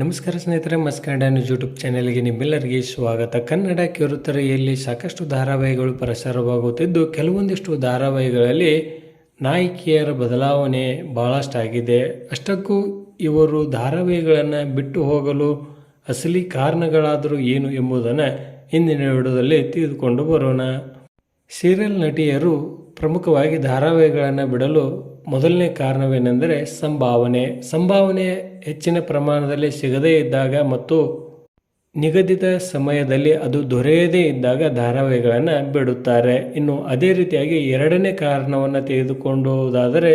ನಮಸ್ಕಾರ ಸ್ನೇಹಿತರೆ ಮಸ್ಕಾಂಡ್ ಯೂಟ್ಯೂಬ್ ಚಾನೆಲ್ಗೆ ನಿಮ್ಮೆಲ್ಲರಿಗೆ ಸ್ವಾಗತ. ಕನ್ನಡ ಕಿರುತೆರೆಯಲ್ಲಿ ಸಾಕಷ್ಟು ಧಾರಾವಾಹಿಗಳು ಪ್ರಸಾರವಾಗುತ್ತಿದ್ದು, ಕೆಲವೊಂದಿಷ್ಟು ಧಾರಾವಾಹಿಗಳಲ್ಲಿ ನಾಯಕಿಯರ ಬದಲಾವಣೆ ಬಹಳಷ್ಟಾಗಿದೆ. ಅಷ್ಟಕ್ಕೂ ಇವರು ಧಾರಾವಾಹಿಗಳನ್ನು ಬಿಟ್ಟು ಹೋಗಲು ಅಸಲಿ ಕಾರಣಗಳಾದರೂ ಏನು ಎಂಬುದನ್ನು ಇಂದಿನ ವಿಡಿಯೋದಲ್ಲಿ ತಿಳಿದುಕೊಂಡು ಬರೋಣ. ಸೀರಿಯಲ್ ನಟಿಯರು ಪ್ರಮುಖವಾಗಿ ಧಾರಾವಾಹಿಗಳನ್ನು ಬಿಡಲು ಮೊದಲನೇ ಕಾರಣವೇನೆಂದರೆ ಸಂಭಾವನೆ. ಸಂಭಾವನೆ ಹೆಚ್ಚಿನ ಪ್ರಮಾಣದಲ್ಲಿ ಸಿಗದೇ ಇದ್ದಾಗ ಮತ್ತು ನಿಗದಿತ ಸಮಯದಲ್ಲಿ ಅದು ದೊರೆಯದೇ ಇದ್ದಾಗ ಧಾರಾವಾಹಿಗಳನ್ನು ಬಿಡುತ್ತಾರೆ. ಇನ್ನು ಅದೇ ರೀತಿಯಾಗಿ ಎರಡನೇ ಕಾರಣವನ್ನು ತೆಗೆದುಕೊಂಡುವುದಾದರೆ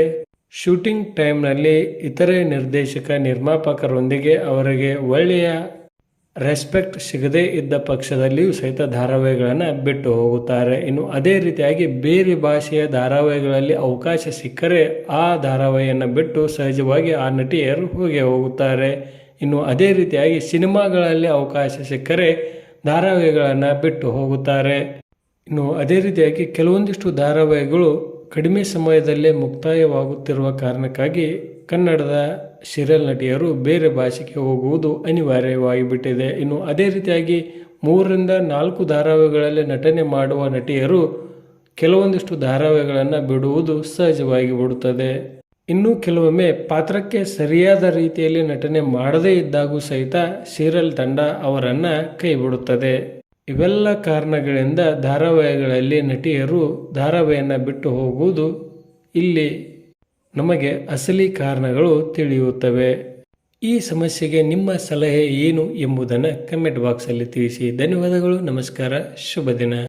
ಶೂಟಿಂಗ್ ಟೈಮ್ನಲ್ಲಿ ಇತರೆ ನಿರ್ದೇಶಕ ನಿರ್ಮಾಪಕರೊಂದಿಗೆ ಅವರಿಗೆ ಒಳ್ಳೆಯ ರೆಸ್ಪೆಕ್ಟ್ ಸಿಗದೇ ಇದ್ದ ಪಕ್ಷದಲ್ಲಿಯೂ ಸಹಿತ ಧಾರಾವಾಹಿಗಳನ್ನು ಬಿಟ್ಟು ಹೋಗುತ್ತಾರೆ. ಇನ್ನು ಅದೇ ರೀತಿಯಾಗಿ ಬೇರೆ ಭಾಷೆಯ ಧಾರಾವಾಹಿಗಳಲ್ಲಿ ಅವಕಾಶ ಸಿಕ್ಕರೆ ಆ ಧಾರಾವಾಹಿಯನ್ನು ಬಿಟ್ಟು ಸಹಜವಾಗಿ ಆ ನಟಿಯರು ಹೋಗಿ ಹೋಗುತ್ತಾರೆ. ಇನ್ನು ಅದೇ ರೀತಿಯಾಗಿ ಸಿನಿಮಾಗಳಲ್ಲಿ ಅವಕಾಶ ಸಿಕ್ಕರೆ ಧಾರಾವಾಹಿಗಳನ್ನು ಬಿಟ್ಟು ಹೋಗುತ್ತಾರೆ. ಇನ್ನು ಅದೇ ರೀತಿಯಾಗಿ ಕೆಲವೊಂದಿಷ್ಟು ಧಾರಾವಾಹಿಗಳು ಕಡಿಮೆ ಸಮಯದಲ್ಲೇ ಮುಕ್ತಾಯವಾಗುತ್ತಿರುವ ಕಾರಣಕ್ಕಾಗಿ ಕನ್ನಡದ ಸೀರಿಯಲ್ ನಟಿಯರು ಬೇರೆ ಭಾಷೆಗೆ ಹೋಗುವುದು ಅನಿವಾರ್ಯವಾಗಿ ಬಿಟ್ಟಿದೆ ಇನ್ನು ಅದೇ ರೀತಿಯಾಗಿ ಮೂರರಿಂದ ನಾಲ್ಕು ಧಾರಾವಾಹಿಗಳಲ್ಲಿ ನಟನೆ ಮಾಡುವ ನಟಿಯರು ಕೆಲವೊಂದಿಷ್ಟು ಧಾರಾವಾಹಿಗಳನ್ನು ಬಿಡುವುದು ಸಹಜವಾಗಿ ಬಿಡುತ್ತದೆ. ಇನ್ನು ಕೆಲವೊಮ್ಮೆ ಪಾತ್ರಕ್ಕೆ ಸರಿಯಾದ ರೀತಿಯಲ್ಲಿ ನಟನೆ ಮಾಡದೇ ಇದ್ದಾಗೂ ಸಹಿತ ಸೀರಿಯಲ್ ತಂಡ ಅವರನ್ನು ಕೈಬಿಡುತ್ತದೆ. ಇವೆಲ್ಲ ಕಾರಣಗಳಿಂದ ಧಾರಾವಾಹಿಗಳಲ್ಲಿ ನಟಿಯರು ಧಾರಾವಾಹಿಯನ್ನು ಬಿಟ್ಟು ಹೋಗುವುದು ಇಲ್ಲಿ ನಮಗೆ ಅಸಲಿ ಕಾರಣಗಳು ತಿಳಿಯುತ್ತವೆ. ಈ ಸಮಸ್ಯೆಗೆ ನಿಮ್ಮ ಸಲಹೆ ಏನು ಎಂಬುದನ್ನು ಕಮೆಂಟ್ ಬಾಕ್ಸಲ್ಲಿ ತಿಳಿಸಿ. ಧನ್ಯವಾದಗಳು, ನಮಸ್ಕಾರ, ಶುಭ ದಿನ.